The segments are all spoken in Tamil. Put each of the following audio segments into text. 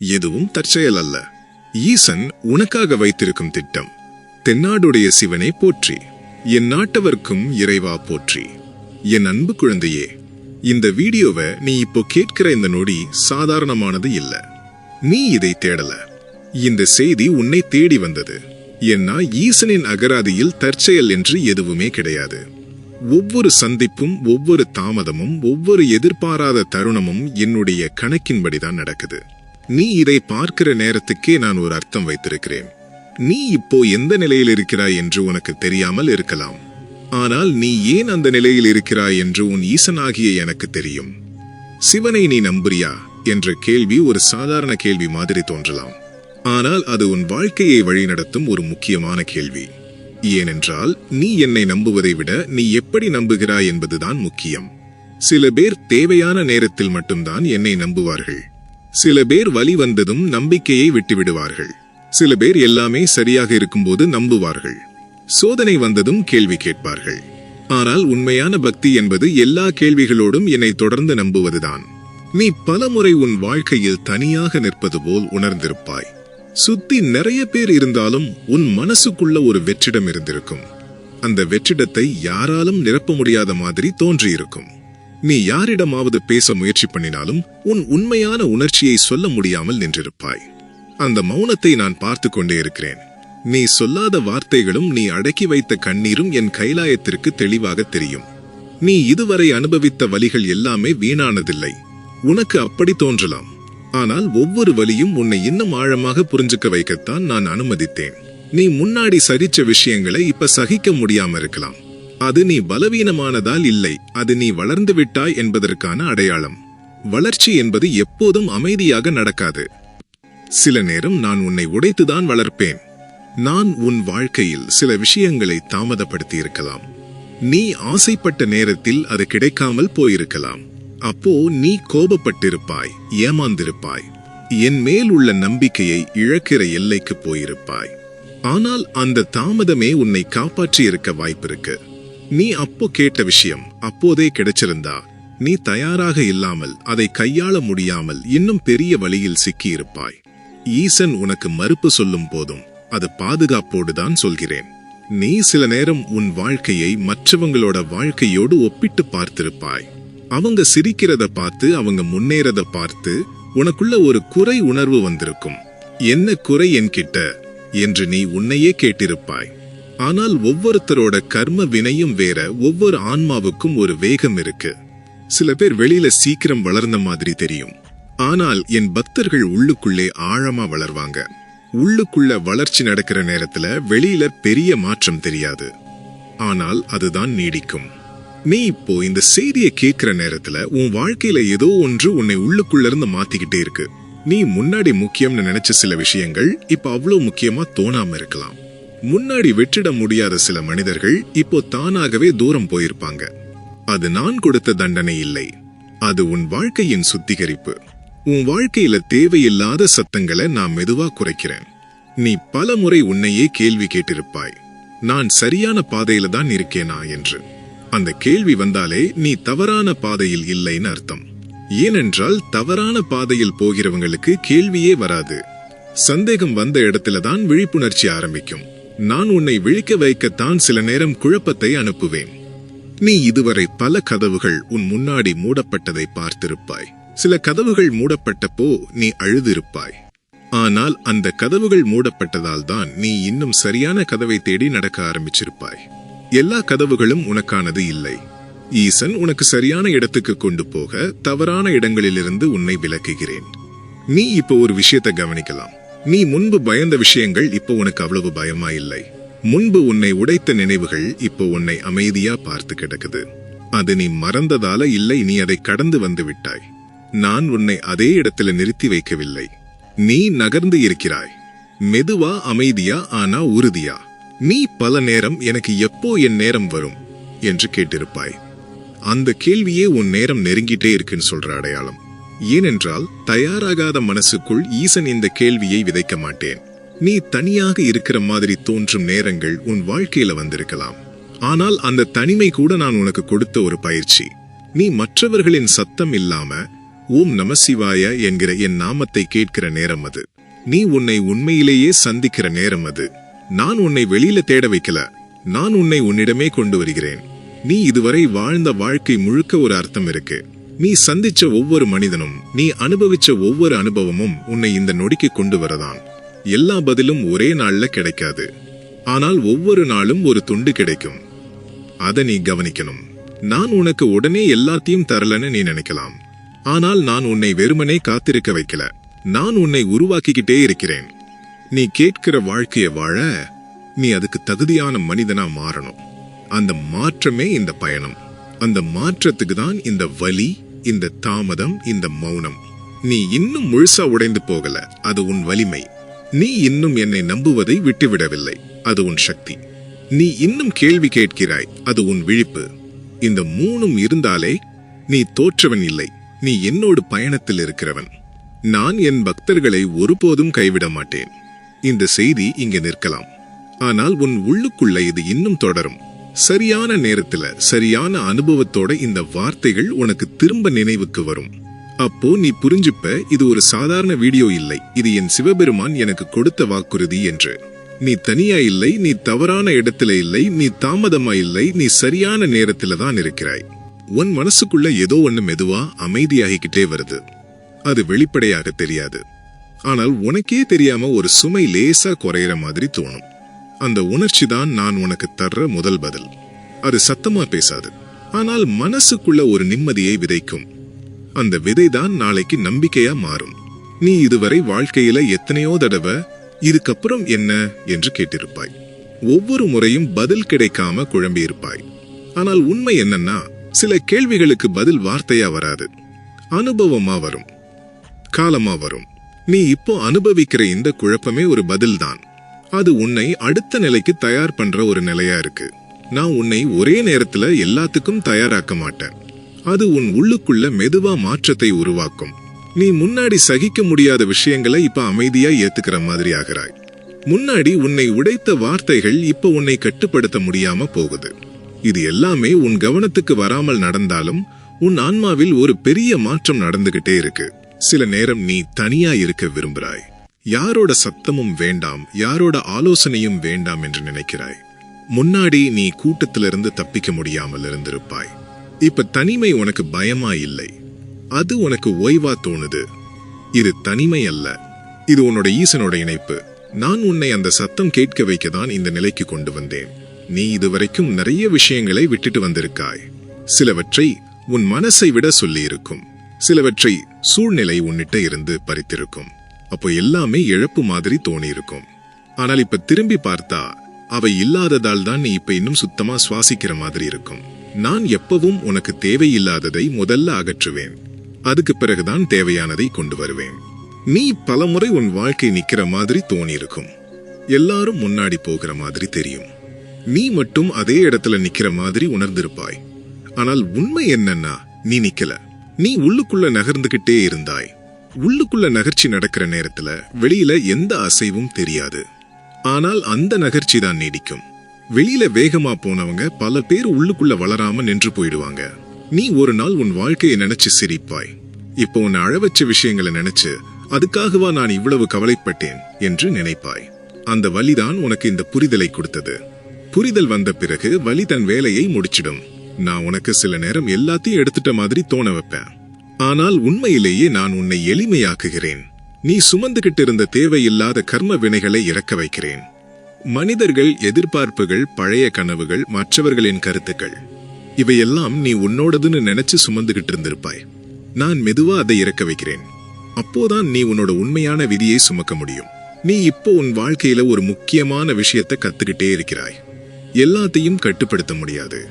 எதுவும் தற்செயல் அல்ல. ஈசன் உனக்காக வைத்திருக்கும் திட்டம். தென்னாடுடைய சிவனை போற்றி. என் நாட்டவர்க்கும் இறைவா போற்றி. என் அன்பு குழந்தையே இந்த வீடியோவை நீ இப்போ கேட்கிற இந்த நொடி சாதாரணமானது இல்ல. நீ இதை தேடல. இந்த செய்தி உன்னை தேடி வந்தது. ஏன்னா ஈசனின் அகராதியில் தற்செயல் என்று எதுவுமே கிடையாது. ஒவ்வொரு சந்திப்பும் ஒவ்வொரு தாமதமும் ஒவ்வொரு எதிர்பாராத தருணமும் என்னுடைய கணக்கின்படிதான் நடக்குது. நீ இதை பார்க்கிற நேரத்துக்கே நான் ஒரு அர்த்தம் வைத்திருக்கிறேன். நீ இப்போ எந்த நிலையில் இருக்கிறாய் என்று உனக்கு தெரியாமல் இருக்கலாம். ஆனால் நீ ஏன் அந்த நிலையில் இருக்கிறாய் என்று உன் ஈசனாகிய எனக்கு தெரியும். சிவனை நீ நம்புறியா? என்ற கேள்வி ஒரு சாதாரண கேள்வி மாதிரி தோன்றலாம். ஆனால் அது உன் வாழ்க்கையை வழிநடத்தும் ஒரு முக்கியமான கேள்வி. ஏனென்றால் நீ என்னை நம்புவதை விட நீ எப்படி நம்புகிறாய் என்பதுதான் முக்கியம். சில பேர் தேவையான நேரத்தில் மட்டும்தான் என்னை நம்புவார்கள். சில பேர் வழி வந்ததும் நம்பிக்கையை விட்டுவிடுவார்கள். சில பேர் எல்லாமே சரியாக இருக்கும்போது நம்புவார்கள். சோதனை வந்ததும் கேள்வி கேட்பார்கள். ஆனால் உண்மையான பக்தி என்பது எல்லா கேள்விகளோடும் என்னை தொடர்ந்து நம்புவதுதான். நீ பலமுறை உன் வாழ்க்கையில் தனியாக நிற்பது போல் உணர்ந்திருப்பாய். சுத்தி நிறைய பேர் இருந்தாலும் உன் மனசுக்குள்ள ஒரு வெற்றிடம் இருந்திருக்கும். அந்த வெற்றிடத்தை யாராலும் நிரப்ப முடியாத மாதிரி தோன்றியிருக்கும். நீ யாரிடமாவது பேச முயற்சி பண்ணினாலும் உன் உண்மையான உணர்ச்சியை சொல்ல முடியாமல் நின்றிருப்பாய். அந்த மௌனத்தை நான் பார்த்து கொண்டே இருக்கிறேன். நீ சொல்லாத வார்த்தைகளும் நீ அடக்கி வைத்த கண்ணீரும் என் கைலாயத்திற்கு தெளிவாக தெரியும். நீ இதுவரை அனுபவித்த வலிகள் எல்லாமே வீணானதில்லை. உனக்கு அப்படி தோன்றலாம். ஆனால் ஒவ்வொரு வலியும் உன்னை இன்னும் ஆழமாக புரிஞ்சுக்க வைக்கத்தான் நான் அனுமதித்தேன். நீ முன்னாடி சரிச்ச விஷயங்களை இப்ப சகிக்க முடியாம இருக்கலாம். அது நீ பலவீனமானதால் இல்லை. அது நீ வளர்ந்து விட்டாய் என்பதற்கான அடையாளம். வளர்ச்சி என்பது எப்போதும் அமைதியாக நடக்காது. சில நேரம் நான் உன்னை உடைத்துதான் வளர்ப்பேன். நான் உன் வாழ்க்கையில் சில விஷயங்களை தாமதப்படுத்தி இருக்கலாம் நீ ஆசைப்பட்ட நேரத்தில் அது கிடைக்காமல் போயிருக்கலாம். அப்போ நீ கோபப்பட்டிருப்பாய் ஏமாந்திருப்பாய். என் மேல் உள்ள நம்பிக்கையை இழக்கிற எல்லைக்கு போயிருப்பாய். ஆனால் அந்த தாமதமே உன்னை காப்பாற்றியிருக்க வாய்ப்பிருக்கு. நீ அப்போ கேட்ட விஷயம் அப்போதே கிடைச்சிருந்தா நீ தயாராக இல்லாமல் அதை கையாள முடியாமல் இன்னும் பெரிய வழியில் சிக்கியிருப்பாய். ஈசன் உனக்கு மறுப்பு சொல்லும் போதும் அது பாதுகாப்போடு தான் சொல்கிறேன். நீ சில நேரம் உன் வாழ்க்கையை மற்றவங்களோட வாழ்க்கையோடு ஒப்பிட்டு பார்த்திருப்பாய். அவங்க சிரிக்கிறத பார்த்து அவங்க முன்னேறத பார்த்து உனக்குள்ள ஒரு குறை உணர்வு வந்திருக்கும். என்ன குறை என்கிட்ட? என்று நீ உன்னையே கேட்டிருப்பாய். ஆனால் ஒவ்வொருத்தரோட கர்ம வினையும் வேற ஒவ்வொரு ஆன்மாவுக்கும் ஒரு வேகம் இருக்கு. சில பேர் வெளியில சீக்கிரம் வளர்ந்த மாதிரி தெரியும். ஆனால் என் பக்தர்கள் உள்ளுக்குள்ளே ஆழமா வளர்வாங்க. உள்ளுக்குள்ள வளர்ச்சி நடக்கிற நேரத்துல வெளியில பெரிய மாற்றம் தெரியாது. ஆனால் அதுதான் நீடிக்கும். நீ இப்போ இந்த செய்தியை கேட்கிற நேரத்துல உன் வாழ்க்கையில ஏதோ ஒன்று உன்னை உள்ளுக்குள்ள இருந்து மாத்திக்கிட்டே இருக்கு. நீ முன்னாடி முக்கியம்னு நினைச்ச சில விஷயங்கள் இப்ப அவ்வளவு முக்கியமா தோணாம இருக்கலாம். முன்னாடி வெற்றிட முடியாத சில மனிதர்கள் இப்போ தானாகவே தூரம் போயிருப்பாங்க. அது நான் கொடுத்த தண்டனை இல்லை. அது உன் வாழ்க்கையின் சுத்திகரிப்பு. உன் வாழ்க்கையில தேவையில்லாத சத்தங்களை நான் மெதுவா குறைக்கிறேன். நீ பல முறை உன்னையே கேள்வி கேட்டிருப்பாய். நான் சரியான பாதையில தான் இருக்கேனா என்று. அந்த கேள்வி வந்தாலே நீ தவறான பாதையில் இல்லைன்னு அர்த்தம். ஏனென்றால் தவறான பாதையில் போகிறவங்களுக்கு கேள்வியே வராது. சந்தேகம் வந்த இடத்துல தான் விழிப்புணர்ச்சி ஆரம்பிக்கும். நான் உன்னை விழிக்க வைக்கத்தான் சில நேரம் குழப்பத்தை அனுப்புவேன். நீ இதுவரை பல கதவுகள் உன் முன்னாடி மூடப்பட்டதை பார்த்திருப்பாய். சில கதவுகள் மூடப்பட்டப்போ நீ அழுதிருப்பாய். ஆனால் அந்த கதவுகள் மூடப்பட்டதால் தான் நீ இன்னும் சரியான கதவை தேடி நடக்க ஆரம்பிச்சிருப்பாய். எல்லா கதவுகளும் உனக்கானது இல்லை. ஈசன் உனக்கு சரியான இடத்துக்கு கொண்டு போக தவறான இடங்களிலிருந்து உன்னை விளக்குகிறேன் நீ இப்போ ஒரு விஷயத்தை கவனிக்கலாம். நீ முன்பு பயந்த விஷயங்கள் இப்போ உனக்கு அவ்வளவு பயமா இல்லை. முன்பு உன்னை உடைத்த நினைவுகள் இப்போ உன்னை அமைதியா பார்த்து கிடக்குது. அது நீ மறந்ததால இல்லை நீ அதை கடந்து வந்து விட்டாய். நான் உன்னை அதே இடத்துல நிறுத்தி வைக்கவில்லை. நீ நகர்ந்து இருக்கிறாய். மெதுவா அமைதியா ஆனா உறுதியா. நீ பல நேரம் எனக்கு எப்போ என் நேரம் வரும்? என்று கேட்டிருப்பாய். அந்த கேள்வியே உன் நேரம் நெருங்கிட்டே இருக்குன்னு சொல்ற அடையாளம். ஏனென்றால் தயாராகாத மனசுக்குள் ஈசன் இந்த கேள்வியை விதைக்க மாட்டேன். நீ தனியாக இருக்கிற மாதிரி தோன்றும் நேரங்கள் உன் வாழ்க்கையில வந்திருக்கலாம். ஆனால் அந்த தனிமை கூட நான் உனக்கு கொடுத்த ஒரு பயிற்சி. நீ மற்றவர்களின் சத்தம் இல்லாம ஓம் நமசிவாய என்கிற என் நாமத்தை கேட்கிற நேரம் அது. நீ உன்னை உண்மையிலேயே சந்திக்கிற நேரம் அது. நான் உன்னை வெளியில தேட வைக்கல. நான் உன்னை உன்னிடமே கொண்டு வருகிறேன். நீ இதுவரை வாழ்ந்த வாழ்க்கை முழுக்க ஒரு அர்த்தம் இருக்கு. நீ சந்திச்ச ஒவ்வொரு மனிதனும் நீ அனுபவிச்ச ஒவ்வொரு அனுபவமும் உன்னை இந்த நொடிக்கு கொண்டு வரதான். எல்லா பதிலும் ஒரே நாள்ல கிடைக்காது. ஆனால் ஒவ்வொரு நாளும் ஒரு துண்டு கிடைக்கும். அதை நீ கவனிக்கணும். நான் உனக்கு உடனே எல்லாத்தையும் தரலன்னு நீ நினைக்கலாம். ஆனால் நான் உன்னை வெறுமனே காத்திருக்க வைக்கல. நான் உன்னை உருவாக்கிக்கிட்டே இருக்கிறேன். நீ கேட்கிற வாழ்க்கைய வாழ நீ அதுக்கு தகுதியான மனிதனா மாறணும். அந்த மாற்றமே இந்த பயணம். அந்த மாற்றத்துக்கு தான் இந்த வலி இந்த தாமதம் இந்த மௌனம். நீ இன்னும் முழுசா உடைந்து போகல. அது உன் வலிமை. நீ இன்னும் என்னை நம்புவதை விட்டுவிடவில்லை. அது உன் சக்தி. நீ இன்னும் கேள்வி கேட்கிறாய். அது உன் விழிப்பு. இந்த மூணும் இருந்தாலே நீ தோற்றவன் இல்லை. நீ என்னோடு பயணத்தில் இருக்கிறவன். நான் என் பக்தர்களை ஒருபோதும் கைவிட மாட்டேன். இந்த செய்தி இங்கே நிற்கலாம். ஆனால் உன் உள்ளுக்குள்ள இது இன்னும் தொடரும். சரியான நேரத்துல சரியான அனுபவத்தோட இந்த வார்த்தைகள் உனக்கு திரும்ப நினைவுக்கு வரும். அப்போ நீ புரிஞ்சுப்ப இது ஒரு சாதாரண வீடியோ இல்லை. இது என் சிவபெருமான் எனக்கு கொடுத்த வாக்குறுதி என்று. நீ தனியா இல்லை நீ தவறான இடத்துல இல்லை நீ தாமதமா இல்லை நீ சரியான நேரத்துல தான் இருக்கிறாய். உன் மனசுக்குள்ள ஏதோ ஒண்ணு மெதுவா அமைதியாகிக்கிட்டே வருது. அது வெளிப்படையாக தெரியாது. ஆனால் உனக்கே தெரியாம ஒரு சுமை லேசா குறையிற மாதிரி தோணும். அந்த உணர்ச்சி தான் நான் உனக்கு தர்ற முதல் பதில். அது சத்தமா பேசாது. ஆனால் மனசுக்குள்ள ஒரு நிம்மதியை விதைக்கும். அந்த விதை தான் நாளைக்கு நம்பிக்கையா மாறும். நீ இதுவரை வாழ்க்கையில எத்தனையோ தடவை இதுக்கப்புறம் என்ன? என்று கேட்டிருப்பாய். ஒவ்வொரு முறையும் பதில் கிடைக்காம குழம்பியிருப்பாய். ஆனால் உண்மை என்னன்னா சில கேள்விகளுக்கு பதில் வார்த்தையா வராது. அனுபவமா வரும். காலமா வரும். நீ இப்போ அனுபவிக்கிற இந்த குழப்பமே ஒரு பதில்தான். அது உன்னை அடுத்த நிலைக்கு தயார் பண்ற ஒரு நிலையா இருக்கு. நான் உன்னை ஒரே நேரத்துல எல்லாத்துக்கும் தயாராக்க மாட்டேன். அது உன் உள்ளுக்குள்ள மெதுவா மாற்றத்தை உருவாக்கும். நீ முன்னாடி சகிக்க முடியாத விஷயங்களை இப்ப அமைதியா ஏத்துக்கிற மாதிரி ஆகிறாய். முன்னாடி உன்னை உடைத்த வார்த்தைகள் இப்ப உன்னை கட்டுப்படுத்த முடியாம போகுது. இது எல்லாமே உன் கவனத்துக்கு வராமல் நடந்தாலும் உன் ஆன்மாவில் ஒரு பெரிய மாற்றம் நடந்துகிட்டே இருக்கு. சில நேரம் நீ தனியா இருக்க விரும்புகிறாய். யாரோட சத்தமும் வேண்டாம் யாரோட ஆலோசனையும் வேண்டாம் என்று நினைக்கிறாய்? முன்னாடி நீ கூட்டத்திலிருந்து தப்பிக்க முடியாமல் இருந்திருப்பாய். இப்ப தனிமை உனக்கு பயமா இல்லை. அது உனக்கு ஓய்வா தோணுது. இது தனிமை அல்ல. இது உன்னோட ஈசனோட இணைப்பு. நான் உன்னை அந்த சத்தம் கேட்க வைக்க தான் இந்த நிலைக்கு கொண்டு வந்தேன். நீ இதுவரைக்கும் நிறைய விஷயங்களை விட்டுட்டு வந்திருக்காய். சிலவற்றை உன் மனசை விட சொல்லியிருக்கும். சிலவற்றை சூழ்நிலை உன்னிட்ட இருந்து பறித்திருக்கும். அப்போ எல்லாமே இழப்பு மாதிரி தோணியிருக்கும். ஆனால் இப்ப திரும்பி பார்த்தா அவை இல்லாததால் தான் நீ இப்ப இன்னும் சுத்தமா சுவாசிக்கிற மாதிரி இருக்கும். நான் எப்பவும் உனக்கு தேவையில்லாததை முதல்ல அகற்றுவேன். அதுக்கு பிறகுதான் தேவையானதை கொண்டு வருவேன். நீ பலமுறை உன் வாழ்க்கை நிக்கிற மாதிரி தோணியிருக்கும். எல்லாரும் முன்னாடி போகிற மாதிரி தெரியும். நீ மட்டும் அதே இடத்துல நிக்கிற மாதிரி உணர்ந்திருப்பாய். ஆனால் உண்மை என்னன்னா நீ நிக்கல. நீ உள்ளுக்குள்ள நகர்ந்துகிட்டே இருந்தாய். உள்ளுக்குள்ள நகர்ச்சி நடக்கிற நேரத்துல வெளியில எந்த அசைவும் தெரியாது. ஆனால் அந்த நகர்ச்சி தான் நீடிக்கும். வெளியில வேகமா போனவங்க பல பேர் உள்ளுக்குள்ள வளராம நின்று போயிடுவாங்க. நீ ஒரு நாள் உன் வாழ்க்கையை நினைச்சு சிரிப்பாய். இப்போ உன்னை அழவச்ச விஷயங்களை நினைச்சு அதுக்காகவா நான் இவ்வளவு கவலைப்பட்டேன்? என்று நினைப்பாய். அந்த வலிதான் உனக்கு இந்த புரிதலை கொடுத்தது. புரிதல் வந்த பிறகு வலி தன் வேலையை முடிச்சிடும். நான் உனக்கு சில நேரம் எல்லாத்தையும் எடுத்துட்ட மாதிரி தோண வைப்பேன். ஆனால் உண்மையிலேயே நான் உன்னை எளிமையாக்குகிறேன். நீ சுமந்துகிட்டு இருந்த தேவையில்லாத கர்ம வினைகளை இறக்க வைக்கிறேன். மனிதர்கள் எதிர்பார்ப்புகள் பழைய கனவுகள் மற்றவர்களின் கருத்துக்கள் இவையெல்லாம் நீ உன்னோடதுன்னு நினைச்சு சுமந்துகிட்டு இருந்திருப்பாய் நான் மெதுவா அதை இறக்க வைக்கிறேன். அப்போதான் நீ உன்னோட உண்மையான விதியை சுமக்க முடியும். நீ இப்போ உன் வாழ்க்கையில ஒரு முக்கியமான விஷயத்தை கத்துக்கிட்டே இருக்கிறாய். எல்லாத்தையும் கட்டுப்படுத்த முடியாது.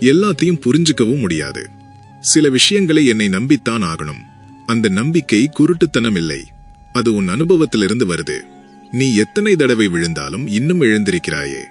எல்லாத்தையும் புரிஞ்சுக்கவும் முடியாது. சில விஷயங்களை என்னை நம்பித்தான் ஆகணும். அந்த நம்பிக்கை குருட்டுத்தனம் இல்லை. அது உன் அனுபவத்திலிருந்து வருது. நீ எத்தனை தடவை விழுந்தாலும் இன்னும் எழுந்திருக்கிறாயே.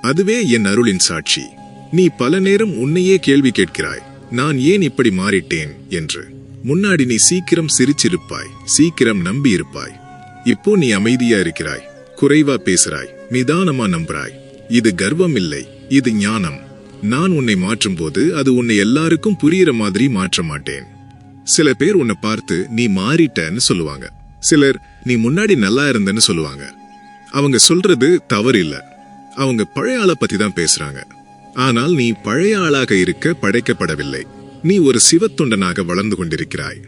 அதுவே என் அருளின் சாட்சி. நீ பல நேரம் உன்னையே கேள்வி கேட்கிறாய். நான் ஏன் இப்படி மாறிட்டேன்? என்று. முன்னாடி நீ சீக்கிரம் சிரிச்சிருப்பாய். சீக்கிரம் நம்பி இருப்பாய் இப்போ நீ அமைதியா இருக்கிறாய். குறைவா பேசுறாய். நிதானமா நம்புறாய். இது கர்வம் இல்லை. இது ஞானம். நான் உன்னை மாற்றும் போது அது உன்னை எல்லாருக்கும் புரியிற மாதிரி மாற்ற மாட்டேன். சில பேர் உன்னை பார்த்து நீ மாறிட்டன்னு சொல்லுவாங்க. சிலர் நீ முன்னாடி நல்லா இருந்தன்னு சொல்லுவாங்க. அவங்க சொல்றது தவறு இல்ல அவங்க பழைய ஆளை பத்தி தான் பேசுறாங்க. ஆனால் நீ பழைய ஆளாக இருக்க படைக்கப்படவில்லை. நீ ஒரு சிவத்தொண்டனாக வளர்ந்து கொண்டிருக்கிறாய்.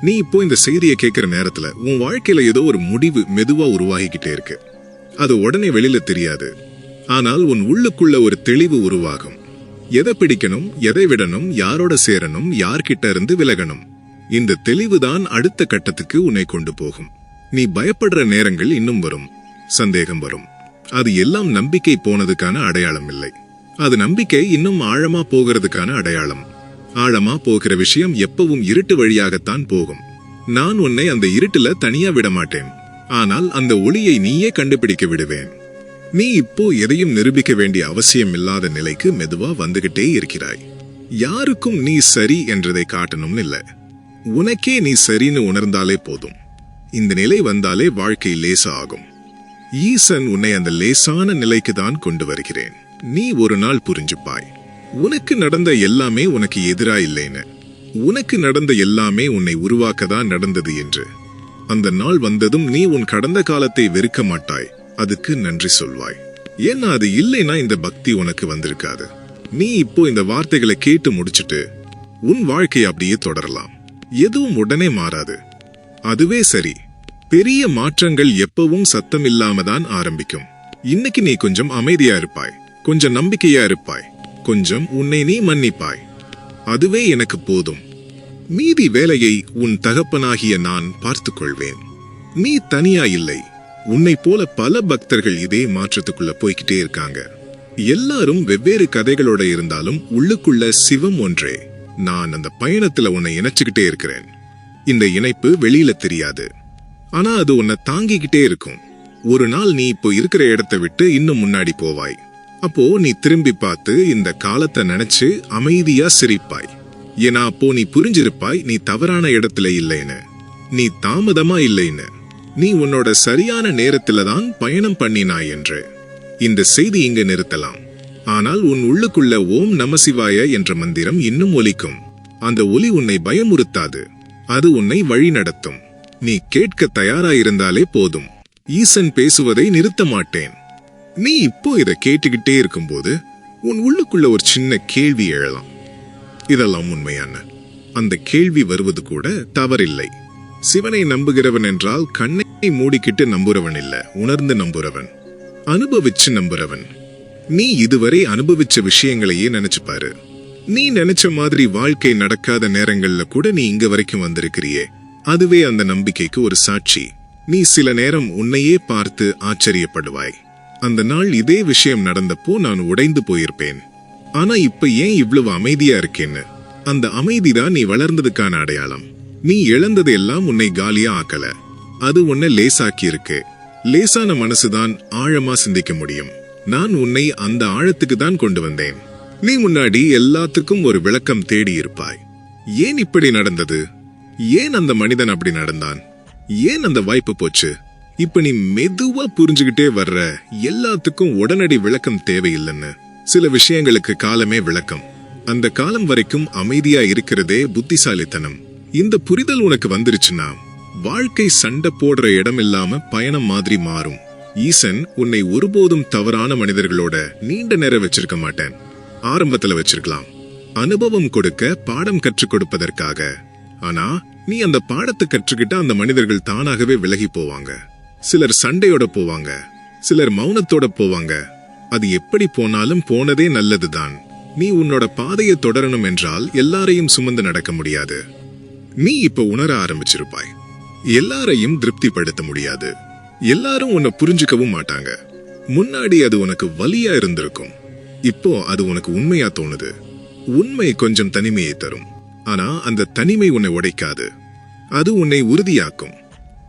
நீ இப்போ இந்த செய்தியை கேட்கிற நேரத்துல உன் வாழ்க்கையில ஏதோ ஒரு முடிவு மெதுவா உருவாகிக்கிட்டே இருக்கு. அது உடனே வெளியில தெரியாது. ஆனால் உன் உள்ளுக்குள்ள ஒரு தெளிவு உருவாகும். எதை பிடிக்கணும் எதை விடணும் யாரோட சேரணும் யார்கிட்ட இருந்து விலகணும். இந்த தெளிவுதான் அடுத்த கட்டத்துக்கு உன்னை கொண்டு போகும். நீ பயப்படுற நேரங்கள் இன்னும் வரும். சந்தேகம் வரும். அது எல்லாம் நம்பிக்கை போனதுக்கான அடையாளம் இல்லை. அது நம்பிக்கை இன்னும் ஆழமா போகிறதுக்கான அடையாளம். ஆழமா போகிற விஷயம் எப்பவும் இருட்டு வழியாகத்தான் போகும். நான் உன்னை அந்த இருட்டுல தனியா விட மாட்டேன். ஆனால் அந்த ஒளியை நீயே கண்டுபிடிக்க விடுவேன். நீ இப்போ எதையும் நிரூபிக்க வேண்டிய அவசியம் இல்லாத நிலைக்கு மெதுவா வந்துகிட்டே இருக்கிறாய். யாருக்கும் நீ சரி என்றதை காட்டணும்னு இல்ல. உனக்கே நீ சரின்னு உணர்ந்தாலே போதும். இந்த நிலை வந்தாலே வாழ்க்கை லேசா ஆகும். ஈசன் உன்னை அந்த லேசான நிலைக்கு தான் கொண்டு வருகிறேன். நீ ஒரு நாள் புரிஞ்சுப்பாய். உனக்கு நடந்த எல்லாமே உனக்கு எதிரா இல்லைன்னு. உனக்கு நடந்த எல்லாமே உன்னை உருவாக்க தான் நடந்தது என்று. அந்த நாள் வந்ததும் நீ உன் கடந்த காலத்தை வெறுக்க மாட்டாய். அதுக்கு நன்றி சொல்வாய். ஏன்னா அது இல்லைன்னா இந்த பக்தி உனக்கு வந்திருக்காது. நீ இப்போ இந்த வார்த்தைகளை கேட்டு முடிச்சிட்டு உன் வாழ்க்கை அப்படியே தொடரலாம். எதுவும் உடனே மாறாது. அதுவே சரி. பெரிய மாற்றங்கள் எப்பவும் சத்தம் இல்லாம தான் ஆரம்பிக்கும். இன்னைக்கு நீ கொஞ்சம் அமைதியா இருப்பாய். கொஞ்சம் நம்பிக்கையா இருப்பாய். கொஞ்சம் உன்னை நீ மன்னிப்பாய். அதுவே எனக்கு போதும். மீதி வேலையை உன் தகப்பனாகிய நான் பார்த்துக்கொள்வேன். நீ தனியா இல்லை. உன்னை போல பல பக்தர்கள் இதே மாற்றத்துக்குள்ள போய்கிட்டே இருக்காங்க. எல்லாரும் வெவ்வேறு கதைகளோட இருந்தாலும் உள்ளுக்குள்ள சிவம் ஒன்றே. நான் அந்த பயணத்துல உன்னை இணைச்சுக்கிட்டே இருக்கிறேன். இந்த இணைப்பு வெளியில தெரியாது. ஆனா அது உன்னை தாங்கிக்கிட்டே இருக்கும். ஒரு நாள் நீ இப்போ இருக்கிற இடத்தை விட்டு இன்னும் முன்னாடி போவாய். அப்போ நீ திரும்பி பார்த்து இந்த காலத்தை நினைச்சு அமைதியா சிரிப்பாய். ஏன்னா அப்போ நீ புரிஞ்சிருப்பாய் நீ தவறான இடத்துல இல்லைன்னு. நீ தாமதமா இல்லைன்னு. நீ உன்னோட சரியான நேரத்துல தான் பயணம் பண்ணினாய் என்று. இந்த செய்தி இங்கு நிறுத்தலாம். ஆனால் உன் உள்ளுக்குள்ள ஓம் நமசிவாய என்ற மந்திரம் இன்னும் ஒலிக்கும். அந்த ஒலி உன்னை பயமுறுத்தாது. அது உன்னை வழிநடத்தும். நீ கேட்க தயாராயிருந்தாலே போதும். ஈசன் பேசுவதை நிறுத்த மாட்டேன். நீ இப்போ இதை கேட்டுக்கிட்டே இருக்கும்போது உன் உள்ளுக்குள்ள ஒரு சின்ன கேள்வி எழலாம். இதெல்லாம் உண்மையான. அந்த கேள்வி வருவது கூட தவறில்லை. சிவனை நம்புகிறவன் என்றால் கண்ணை மூடிக்கிட்டு நம்புறவன் இல்ல உணர்ந்து நம்புறவன். அனுபவிச்சு நம்புறவன். நீ இதுவரை அனுபவிச்ச விஷயங்களையே நினைச்சு பாரு நீ நினைச்ச மாதிரி வாழ்க்கை நடக்காத நேரங்கள்ல கூட நீ இங்க வரைக்கும் வந்திருக்கிறியே. அதுவே அந்த நம்பிக்கைக்கு ஒரு சாட்சி. நீ சில நேரம் உன்னையே பார்த்து ஆச்சரியப்படுவாய். அந்த நாள் இதே விஷயம் நடந்தப்போ நான் உடைந்து போயிருப்பேன். ஆனா இப்ப ஏன் இவ்வளவு அமைதியா இருக்கேன்னு? அந்த அமைதிதான் நீ வளர்ந்ததுக்கான அடையாளம். நீ இழந்தது எல்லாம் உன்னை காலியா ஆக்கல அது உன்னை லேசாக்கி இருக்கு லேசான மனசுதான் ஆழமா சிந்திக்க முடியும். நான் உன்னை அந்த ஆழத்துக்கு தான் கொண்டு வந்தேன். நீ முன்னாடி எல்லாத்துக்கும் ஒரு விளக்கம் தேடி இருப்பாய். ஏன் இப்படி நடந்தது? ஏன் அந்த மனிதன் அப்படி நடந்தான்? ஏன் அந்த வாய்ப்பு போச்சு? இப்ப நீ மெதுவா புரிஞ்சுகிட்டே வர்ற எல்லாத்துக்கும் உடனடி விளக்கம் தேவையில்லைன்னு. சில விஷயங்களுக்கு காலமே விளக்கம். அந்த காலம் வரைக்கும் அமைதியா இருக்கிறதே புத்திசாலித்தனம். இந்த புரிதல் உனக்கு வந்துருச்சுன்னா வாழ்க்கை சண்டை போடுற இடம் இல்லாம பயணம் மாதிரி மாறும். ஈசன் உன்னை ஒருபோதும் தவறான மனிதர்களோட நீண்ட நேரம் வச்சிருக்க மாட்டேன். ஆரம்பத்துல வச்சிருக்கலாம். அனுபவம் கொடுக்க பாடம் கற்றுக் கொடுப்பதற்காக. ஆனா நீ அந்த பாடத்தை கற்றுக்கிட்ட அந்த மனிதர்கள் தானாகவே விலகி போவாங்க. சிலர் சண்டையோட போவாங்க. சிலர் மௌனத்தோட போவாங்க. அது எப்படி போனாலும் போனதே நல்லதுதான். நீ உன்னோட பாதையை தொடரணும் என்றால் எல்லாரையும் சுமந்து நடக்க முடியாது. நீ இப்ப உணர ஆரம்பிச்சிருப்பாய். எல்லாரையும் திருப்திப்படுத்த முடியாது. எல்லாரும் உன்னை புரிஞ்சுக்கவும் மாட்டாங்க. முன்னாடி அது உனக்கு வலியா இருந்திருக்கும். இப்போ அது உனக்கு உண்மையா தோணுது. உண்மை கொஞ்சம் தனிமையை தரும். ஆனா அந்த தனிமை உன்னை உடைக்காது. அது உன்னை உறுதியாக்கும்.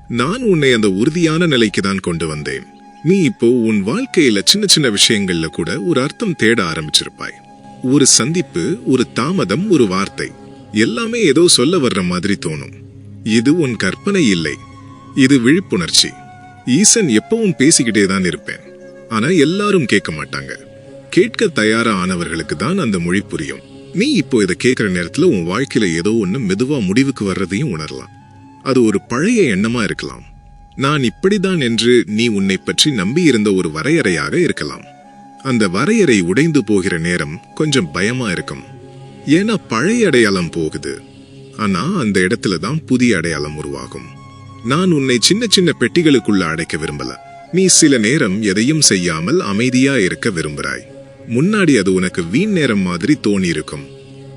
நான் உன்னை அந்த உறுதியான நிலைக்கு தான் கொண்டு வந்தேன். நீ இப்போ உன் வாழ்க்கையில சின்ன சின்ன விஷயங்கள்ல கூட ஒரு அர்த்தம் தேட ஆரம்பிச்சிருப்பாய். ஒரு சந்திப்பு ஒரு தாமதம் ஒரு வார்த்தை. எல்லாமே ஏதோ சொல்ல வர்ற மாதிரி தோணும். இது உன் கற்பனை இல்லை. இது விழிப்புணர்ச்சி. ஈசன் எப்பவும் பேசிக்கிட்டே தான் இருப்பேன். ஆனா எல்லாரும் கேட்க மாட்டாங்க. கேட்க தயாரா ஆனவர்களுக்கு தான் அந்த மொழி புரியும். நீ இப்போ இதை கேட்குற நேரத்துல உன் வாழ்க்கையில ஏதோ ஒன்று மெதுவா முடிவுக்கு வர்றதையும் உணரலாம். அது ஒரு பழைய எண்ணமா இருக்கலாம். நான் இப்படிதான் என்று நீ உன்னை பற்றி நம்பியிருந்த ஒரு வரையறையாக இருக்கலாம். அந்த வரையறை உடைந்து போகிற நேரம் கொஞ்சம் பயமா இருக்கும். ஏன்னா பழைய அடையாளம் போகுது. ஆனா அந்த இடத்துல தான் புதிய அடையாளம் உருவாகும். நான் உன்னை சின்ன சின்ன பெட்டிகளுக்குள்ள அடைக்க விரும்பல. நீ சில நேரம் எதையும் செய்யாமல் அமைதியா இருக்க விரும்புறாய் முன்னாடி அது உனக்கு வீண் நேரம் மாதிரி தோணி இருக்கும்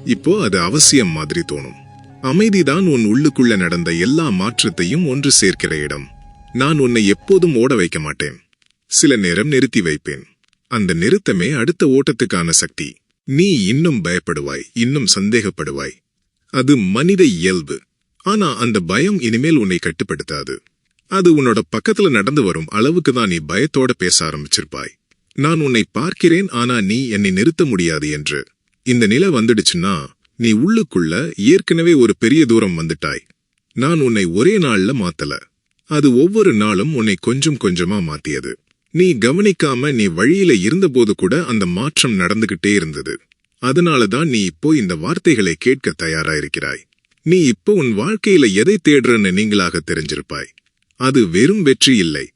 இப்போ அது அவசியம் மாதிரி தோணும். அமைதிதான் உன் உள்ளுக்குள்ள நடந்த எல்லா மாற்றத்தையும் ஒன்று சேர்க்கிற இடம். நான் உன்னை எப்போதும் ஓட வைக்க மாட்டேன். சில நேரம் நிறுத்தி வைப்பேன். அந்த நிறுத்தமே அடுத்த ஓட்டத்துக்கான சக்தி. நீ இன்னும் பயப்படுவாய் இன்னும் சந்தேகப்படுவாய். அது மனித இயல்பு. ஆனா அந்த பயம் இனிமேல் உன்னை கட்டுப்படுத்தாது. அது உன்னோட பக்கத்துல நடந்து வரும் அளவுக்கு தான் நீ பயத்தோட பேச ஆரம்பிச்சிருப்பாய். நான் உன்னை பார்க்கிறேன் ஆனா நீ என்னை நிறுத்த முடியாது என்று. இந்த நிலை வந்துடுச்சுன்னா நீ உள்ளுக்குள்ள ஏற்கனவே ஒரு பெரிய தூரம் வந்துட்டாய். நான் உன்னை ஒரே நாள்ல மாத்தல. அது ஒவ்வொரு நாளும் உன்னை கொஞ்சம் கொஞ்சமா மாத்தியது. நீ கவனிக்காம நீ வழியில இருந்தபோது கூட அந்த மாற்றம் நடந்துகிட்டே இருந்தது. அதனால தான் நீ இப்போ இந்த வார்த்தைகளை கேட்க தயாரா இருக்கிறாய் நீ இப்போ உன் வாழ்க்கையில எதை தேடுறன்னு நீங்களாக தெரிஞ்சிருப்பாய். அது வெறும் வெற்றி இல்லை.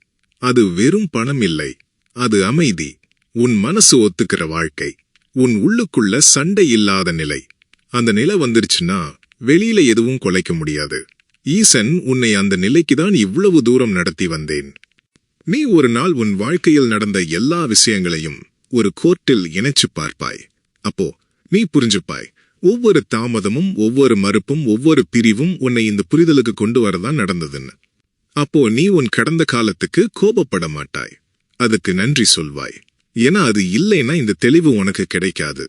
அது வெறும் பணம் இல்லை. அது அமைதி. உன் மனசு ஒத்துக்கிற வாழ்க்கை. உன் உள்ளுக்குள்ள சண்டை இல்லாத நிலை. அந்த நிலை வந்துருச்சுன்னா வெளியில எதுவும் கொலைக்க முடியாது. ஈசன் உன்னை அந்த நிலைக்கு தான் இவ்வளவு தூரம் நடத்தி வந்தேன். நீ ஒரு நாள் உன் வாழ்க்கையில் நடந்த எல்லா விஷயங்களையும் ஒரு கோர்ட்டில் இணைச்சு பார்ப்பாய். அப்போ நீ புரிஞ்சுப்பாய். ஒவ்வொரு தாமதமும் ஒவ்வொரு மறுப்பும் ஒவ்வொரு பிரிவும் உன்னை இந்த புரிதலுக்கு கொண்டு வரதான் நடந்ததுன்னு. அப்போ நீ உன் கடந்த காலத்துக்கு கோபப்பட மாட்டாய். அதுக்கு நன்றி சொல்வாய். ஏன்னா அது இல்லைன்னா இந்த தெளிவு உனக்கு கிடைக்காது.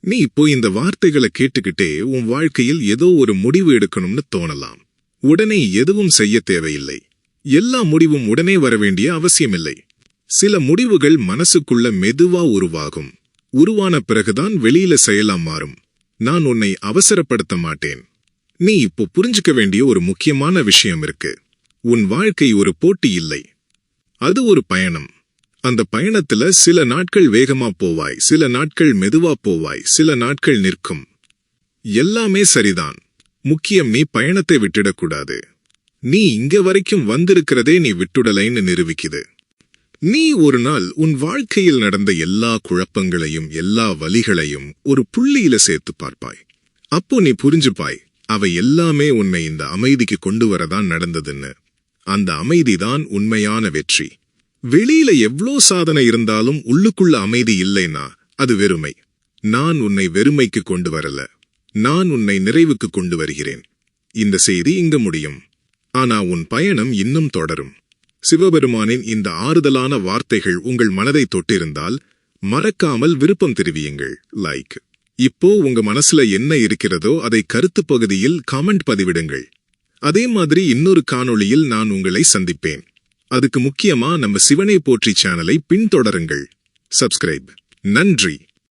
நீ இப்போ இந்த வார்த்தைகளை கேட்டுக்கிட்டே உன் வாழ்க்கையில் ஏதோ ஒரு முடிவு எடுக்கணும்னு தோணலாம். உடனே எதுவும் செய்ய தேவையில்லை. எல்லா முடிவும் உடனே வர வேண்டிய அவசியமில்லை. சில முடிவுகள் மனசுக்குள்ள மெதுவா உருவாகும். உருவான பிறகுதான் வெளியில செயலா மாறும். நான் உன்னை அவசரப்படுத்த மாட்டேன். நீ இப்போ புரிஞ்சுக்க வேண்டிய ஒரு முக்கியமான விஷயம் இருக்கு. உன் வாழ்க்கை ஒரு போட்டி இல்லை. அது ஒரு பயணம். அந்த பயணத்துல சில நாட்கள் வேகமா போவாய் சில நாட்கள் மெதுவா போவாய் சில நாட்கள் நிற்கும். எல்லாமே சரிதான். முக்கியம் நீ பயணத்தை விட்டுடக்கூடாது. நீ இங்க வரைக்கும் வந்திருக்கிறதே நீ விட்டுடலைன்னு நிரூபிக்குது. நீ ஒரு நாள் உன் வாழ்க்கையில் நடந்த எல்லா குழப்பங்களையும் எல்லா வலிகளையும் ஒரு புள்ளியில சேர்த்து பார்ப்பாய். அப்போ நீ புரிஞ்சுப்பாய் அவை எல்லாமே உன்னை இந்த அமைதிக்கு கொண்டு வரதான் நடந்ததுன்னு. அந்த அமைதிதான் உண்மையான வெற்றி. வெளியில எவ்ளோ சாதனை இருந்தாலும் உள்ளுக்குள்ள அமைதி இல்லைன்னா அது வெறுமை. நான் உன்னை வெறுமைக்கு கொண்டு வரல. நான் உன்னை நிறைவுக்கு கொண்டு வருகிறேன். இந்த செய்தி இங்க முடியும். ஆனா உன் பயணம் இன்னும் தொடரும். சிவபெருமானின் இந்த ஆறுதலான வார்த்தைகள் உங்கள் மனதை தொட்டிருந்தால் மறக்காமல் விருப்பம் தெரிவியுங்கள். லைக் இப்போ உங்க மனசுல என்ன இருக்கிறதோ அதை கருத்து பகுதியில் கமெண்ட் பதிவிடுங்கள். அதே மாதிரி இன்னொரு காணொளியில் நான் உங்களை சந்திப்பேன். அதுக்கு முக்கியமா நம்ம சிவனை போற்றி சேனலை பின்தொடருங்கள். சப்ஸ்கிரைப் நன்றி.